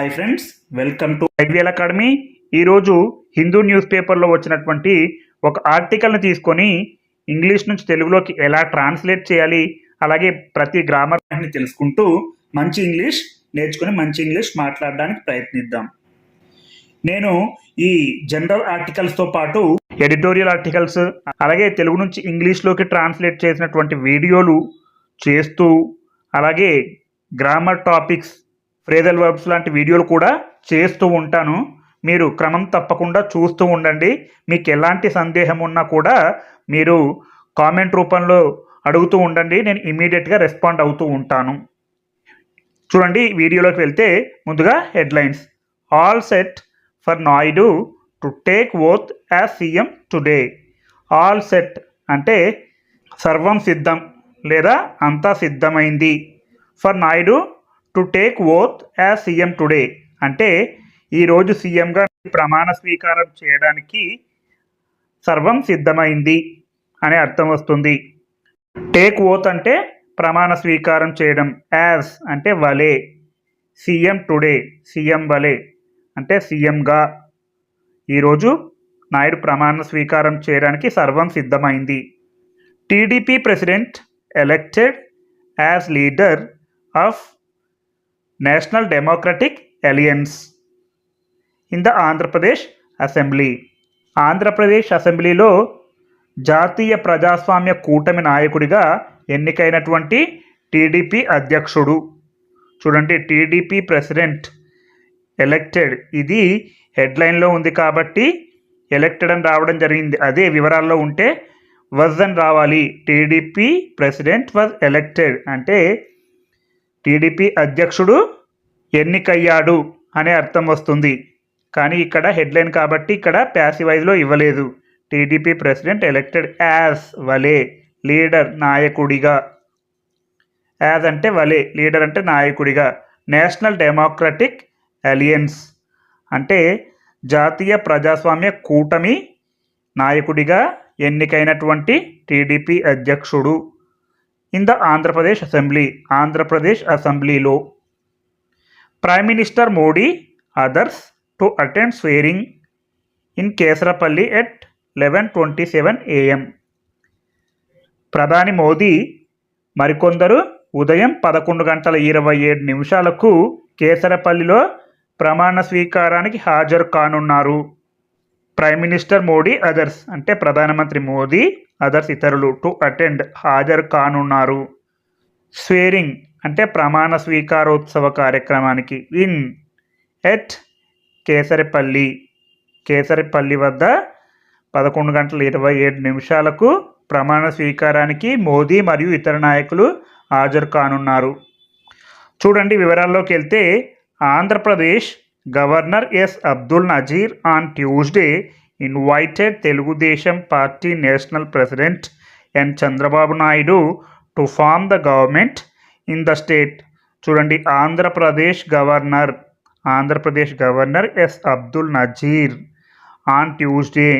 Hi friends welcome to ideal academy ఈరోజు Hindu news పేపర్లో వచ్చినటువంటి ఒక ఆర్టికల్ని తీసుకొని ఇంగ్లీష్ నుంచి తెలుగులోకి ఎలా ట్రాన్స్లేట్ చేయాలి అలాగే ప్రతి గ్రామర్ని తెలుసుకుంటూ మంచి ఇంగ్లీష్ నేర్చుకుని మంచి ఇంగ్లీష్ మాట్లాడడానికి ప్రయత్నిద్దాం. నేను ఈ జనరల్ ఆర్టికల్స్తో పాటు ఎడిటోరియల్ ఆర్టికల్స్ అలాగే తెలుగు నుంచి ఇంగ్లీష్లోకి ట్రాన్స్లేట్ చేసినటువంటి వీడియోలు చేస్తూ అలాగే గ్రామర్ టాపిక్స్ ఫ్రేజల్ వర్బ్స్ లాంటి వీడియోలు కూడా చేస్తూ ఉంటాను. మీరు క్రమం తప్పకుండా చూస్తూ ఉండండి. మీకు ఎలాంటి సందేహం ఉన్నా కూడా మీరు కామెంట్ రూపంలో అడుగుతూ ఉండండి. నేను ఇమీడియట్గా రెస్పాండ్ అవుతూ ఉంటాను. చూడండి వీడియోలోకి వెళ్తే ముందుగా headlines. All set for Naidu to take oath as CM today. All set అంటే సర్వం సిద్ధం లేదా అంతా సిద్ధమైంది. For Naidu to take oath as CM today అంటే ఈరోజు సీఎంగా ప్రమాణ స్వీకారం చేయడానికి సర్వం సిద్ధమైంది అనే అర్థం వస్తుంది. టేక్ ఓత్ అంటే ప్రమాణ స్వీకారం చేయడం. యాజ్ అంటే వలే. సీఎం టుడే సీఎం వలే. అంటే సీఎంగా ఈరోజు నాయుడు ప్రమాణ స్వీకారం చేయడానికి సర్వం సిద్ధమైంది. TDP president elected as leader of National Democratic Alliance in the Andhra Pradesh assembly Andhra Pradesh అసెంబ్లీలో జాతీయ ప్రజాస్వామ్య కూటమి నాయకుడిగా ఎన్నికైనటువంటి టీడీపీ అధ్యక్షుడు. చూడండి టీడీపీ ప్రెసిడెంట్ ఎలక్టెడ్. ఇది హెడ్లైన్లో ఉంది కాబట్టి ఎలక్టెడ్ అని రావడం జరిగింది. అదే వివరాల్లో ఉంటే వజ్ అని రావాలి. TDP president was elected. అంటే టీడీపీ అధ్యక్షుడు ఎన్నికయ్యాడు అనే అర్థం వస్తుంది. కానీ ఇక్కడ హెడ్లైన్ కాబట్టి ఇక్కడ ప్యాసివైజ్లో ఇవ్వలేదు. టీడీపీ ప్రెసిడెంట్ ఎలక్టెడ్ యాజ్ వలే లీడర్ నాయకుడిగా. యాజ్ అంటే వలే లీడర్ అంటే నాయకుడిగా. నేషనల్ డెమోక్రటిక్ అలియన్స్ అంటే జాతీయ ప్రజాస్వామ్య కూటమి నాయకుడిగా ఎన్నికైనటువంటి టీడీపీ అధ్యక్షుడు. In the Andhra Pradesh assembly Andhra Pradesh అసెంబ్లీలో. Prime Minister Modi others to attend swearing in Kesarapalli at eleven twenty seven AM. ప్రధాని మోదీ మరికొందరు ఉదయం పదకొండు గంటల ఇరవై ఏడు నిమిషాలకు కేసరపల్లిలో ప్రమాణ స్వీకారానికి హాజరు కానున్నారు. ప్రైమ్ మినిస్టర్ మోడీ అదర్స్ అంటే ప్రధానమంత్రి మోదీ అదర్స్ ఇతరులు టు అటెండ్ హాజరు కానున్నారు. స్వేరింగ్ అంటే ప్రమాణ స్వీకారోత్సవ కార్యక్రమానికి. In at Kesarapalli. కేసరిపల్లి వద్ద పదకొండు గంటల ఇరవై ఏడు నిమిషాలకు ప్రమాణ స్వీకారానికి మోదీ మరియు ఇతర నాయకులు హాజరు కానున్నారు. చూడండి వివరాల్లోకి వెళ్తే Andhra Pradesh Governor S Abdul Nazeer on Tuesday invited Telugu Desam Party national president N Chandrababu Naidu to form the government in the state. చూడండి Andhra Pradesh Governor Andhra Pradesh Governor S Abdul Nazeer on Tuesday.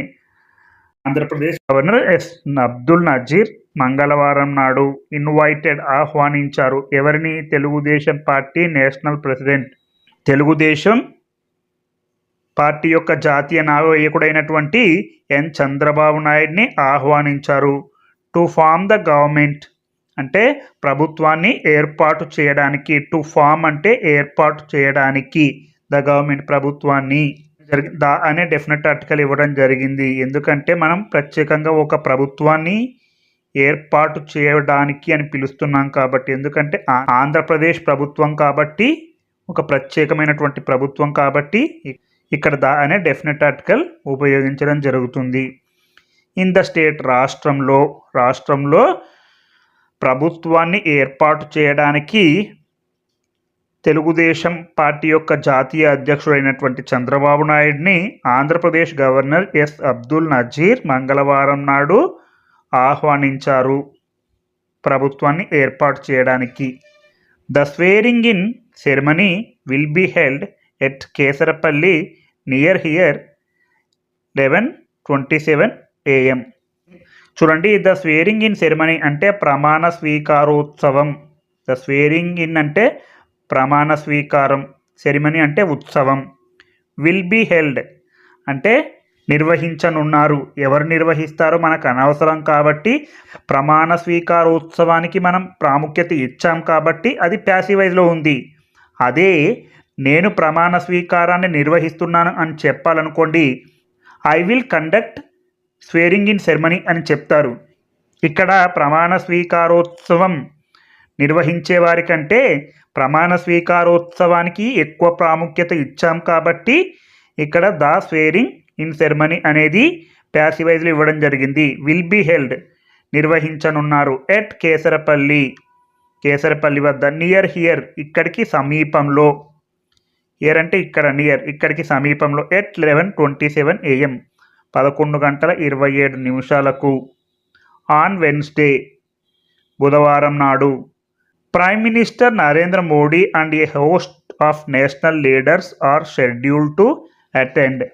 Andhra Pradesh Governor S Abdul Nazeer మంగళవారం నాడు invited ఆహ్వానించారు. ఎవరిని? Telugu Desam Party national president. Telugu Desam Party యొక్క జాతీయ నాయకుడైనటువంటి ఎన్. చంద్రబాబు నాయుడిని ఆహ్వానించారు. To form the government అంటే ప్రభుత్వాన్ని ఏర్పాటు చేయడానికి టు ఫామ్ అంటే ఏర్పాటు చేయడానికి ద గవర్నమెంట్ ప్రభుత్వాన్ని జరిగి ద అనే డెఫినెట్ ఆర్టికల్ ఇవ్వడం జరిగింది. ఎందుకంటే మనం ప్రత్యేకంగా ఒక ప్రభుత్వాన్ని ఏర్పాటు చేయడానికి అని పిలుస్తున్నాం కాబట్టి ఎందుకంటే ఆంధ్రప్రదేశ్ ప్రభుత్వం కాబట్టి ఒక ప్రత్యేకమైనటువంటి ప్రభుత్వం కాబట్టి ఇక్కడ ద అనే డెఫినెట్ ఆర్టికల్ ఉపయోగించడం జరుగుతుంది. ఇన్ ద స్టేట్ రాష్ట్రంలో రాష్ట్రంలో ప్రభుత్వాన్ని ఏర్పాటు చేయడానికి తెలుగుదేశం పార్టీ యొక్క జాతీయ అధ్యక్షుడైనటువంటి చంద్రబాబు నాయుడిని ఆంధ్రప్రదేశ్ గవర్నర్ ఎస్ అబ్దుల్ నజీర్ మంగళవారం నాడు ఆహ్వానించారు. ప్రభుత్వాన్ని ఏర్పాటు చేయడానికి. The swearing in ceremony will be held at Kesarapalli near here eleven twenty seven AM. చూడండి ద స్వేరింగ్ ఇన్ సెరమనీ అంటే ప్రమాణ స్వీకారోత్సవం. ద స్వేరింగ్ ఇన్ అంటే ప్రమాణ స్వీకారం. సెరిమనీ అంటే ఉత్సవం. విల్ బీ హెల్డ్ అంటే నిర్వహించనున్నారు. ఎవరు నిర్వహిస్తారో మనకు అనవసరం కాబట్టి ప్రమాణ స్వీకారోత్సవానికి మనం ప్రాముఖ్యత ఇచ్చాం కాబట్టి అది ప్యాసివైజ్లో ఉంది. అదే నేను ప్రమాణ స్వీకారాన్ని నిర్వహిస్తున్నాను అని చెప్పాలనుకోండి I will conduct swearing in ceremony అని చెప్తారు. ఇక్కడ ప్రమాణ స్వీకారోత్సవం నిర్వహించే వారికంటే ప్రమాణ స్వీకారోత్సవానికి ఎక్కువ ప్రాముఖ్యత ఇచ్చాం కాబట్టి ఇక్కడ ద స్వేరింగ్ ఇన్ సెరమనీ అనేది ప్యాసివైజ్లు ఇవ్వడం జరిగింది. Will be held. నిర్వహించనున్నారు. ఎట్ కేసరపల్లి. కేసరపల్లి వద్ద. Near here. ఇక్కడికి సమీపంలో. హియర్ అంటే ఇక్కడ. నియర్. ఇక్కడికి సమీపంలో. At eleven twenty seven AM పదకొండు గంటల ఇరవై ఏడు నిమిషాలకు. On Wednesday. బుధవారం నాడు. Prime minister Narendra Modi and a host of national leaders are scheduled to attend.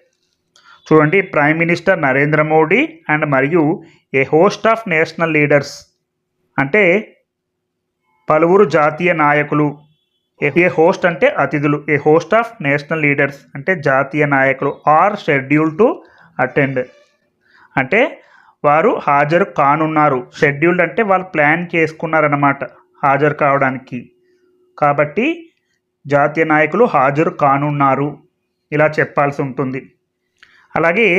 చూడండి prime minister Narendra Modi and మరియు a host of national leaders అంటే పలువురు జాతీయ నాయకులు. ఏ- ఏ హోస్ట్ అంటే అతిథులు. A host of national leaders అంటే జాతీయ నాయకులు ఆర్ షెడ్యూల్ టు అటెండ్ అంటే వారు హాజరు కానున్నారు. షెడ్యూల్డ్ అంటే వాళ్ళు ప్లాన్ చేసుకున్నారన్నమాట. హాజరు కావడానికి. కాబట్టి జాతీయ నాయకులు హాజరు కానున్నారు. ఇలా చెప్పాల్సి ఉంటుంది. అలాగే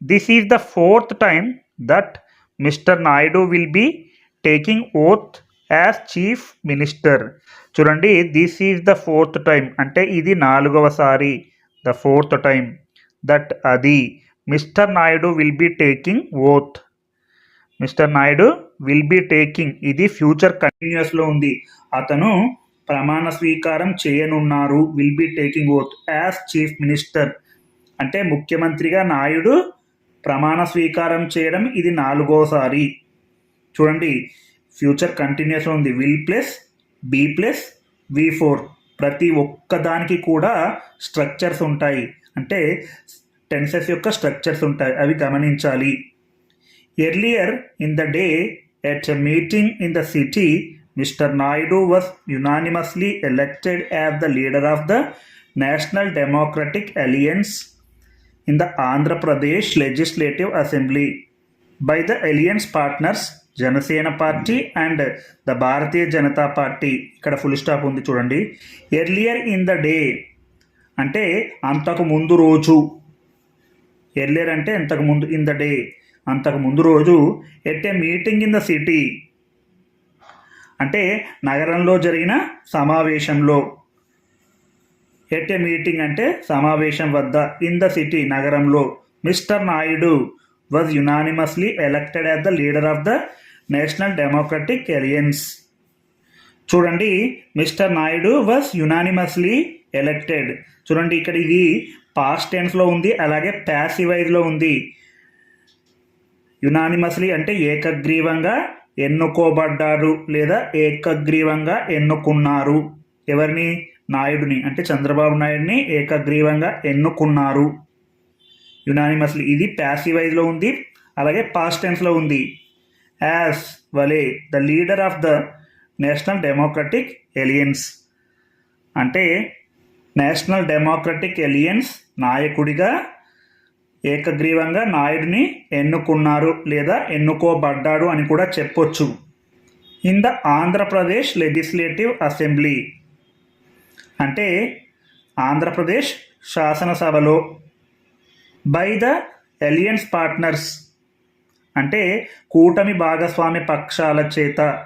this is the fourth time that mister Naidu will be taking oath as chief minister చూడండి this is the fourth time అంటే ఇది నాలుగవసారి ద ఫోర్త్ టైం దట్ అది mister Naidu will be taking oath mister Naidu will be taking ఇది future కంటిన్యూస్లో ఉంది. అతను ప్రమాణ స్వీకారం చేయనున్నారు will be taking oath as chief minister అంటే ముఖ్యమంత్రిగా నాయుడు ప్రమాణ స్వీకారం చేయడం ఇది నాలుగోసారి చూడండి ఫ్యూచర్ కంటిన్యూస్ ఉంది. Will plus B plus V four. ప్రతి ఒక్క దానికి కూడా స్ట్రక్చర్స్ ఉంటాయి. అంటే టెన్సెస్ యొక్క స్ట్రక్చర్స్ ఉంటాయి. అవి గమనించాలి. Earlier in the day at a meeting in the city mister Naidu was unanimously elected as the leader of the National Democratic Alliance. In the Andhra Pradesh Legislative Assembly by the alliance partners Janasena Party and the Bharatiya Janata Party ఇక్కడ full stop ఉంది చూడండి. Earlier in the day అంటే అంతకు ముందు రోజు earlier అంటే ఇంతకు ముందు ఇన్ ద డే అంతకు ముందు రోజు at a meeting in the city అంటే నగరంలో జరిగిన సమావేశంలో ఎట్ ఏ మీటింగ్ అంటే సమావేశం వద్ద ఇన్ ద సిటీ నగరంలో mister Naidu was unanimously elected as the leader of the National Democratic Alliance చూడండి mister Naidu was unanimously elected చూడండి ఇక్కడ ఇది పాస్ట్ టెన్స్లో ఉంది అలాగే ప్యాసివైజ్లో ఉంది. యునానిమస్లీ అంటే ఏకగ్రీవంగా ఎన్నుకోబడ్డారు లేదా ఏకగ్రీవంగా ఎన్నుకున్నారు. ఎవరిని? నాయుడిని అంటే చంద్రబాబు నాయుడిని ఏకగ్రీవంగా ఎన్నుకున్నారు. యునానిమస్లీ ఇది ప్యాసివైజ్లో ఉంది అలాగే పాస్ట్ టెన్స్లో ఉంది. యాజ్ వలే the leader of the national democratic alliance అంటే నేషనల్ డెమోక్రటిక్ ఎలియన్స్ నాయకుడిగా ఏకగ్రీవంగా నాయుడిని ఎన్నుకున్నారు లేదా ఎన్నుకోబడ్డాడు అని కూడా చెప్పొచ్చు. In the Andhra Pradesh legislative assembly అంటే ఆంధ్రప్రదేశ్ శాసనసభలో బై ద ఎలియన్స్ పార్ట్నర్స్ అంటే కూటమి భాగస్వామ్య పక్షాల చేత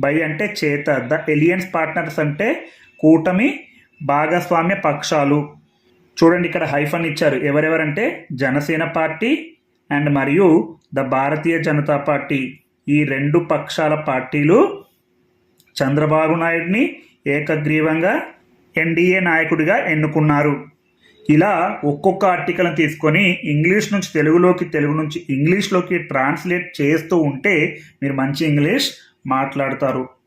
బై అంటే చేత ద ఎలియన్స్ పార్ట్నర్స్ అంటే కూటమి భాగస్వామ్య పక్షాలు. చూడండి ఇక్కడ హైఫన్ ఇచ్చారు. ఎవరెవరంటే జనసేన పార్టీ అండ్ మరియు ద భారతీయ జనతా పార్టీ. ఈ రెండు పక్షాల పార్టీలు చంద్రబాబు నాయుడిని ఏకగ్రీవంగా ఎన్డీఏ నాయకుడిగా ఎన్నుకున్నారు. ఇలా ఒక్కొక్క ఆర్టికల్ని తీసుకొని ఇంగ్లీష్ నుంచి తెలుగులోకి తెలుగు నుంచి ఇంగ్లీష్లోకి ట్రాన్స్లేట్ చేస్తూ ఉంటే మీరు మంచి ఇంగ్లీష్ మాట్లాడతారు.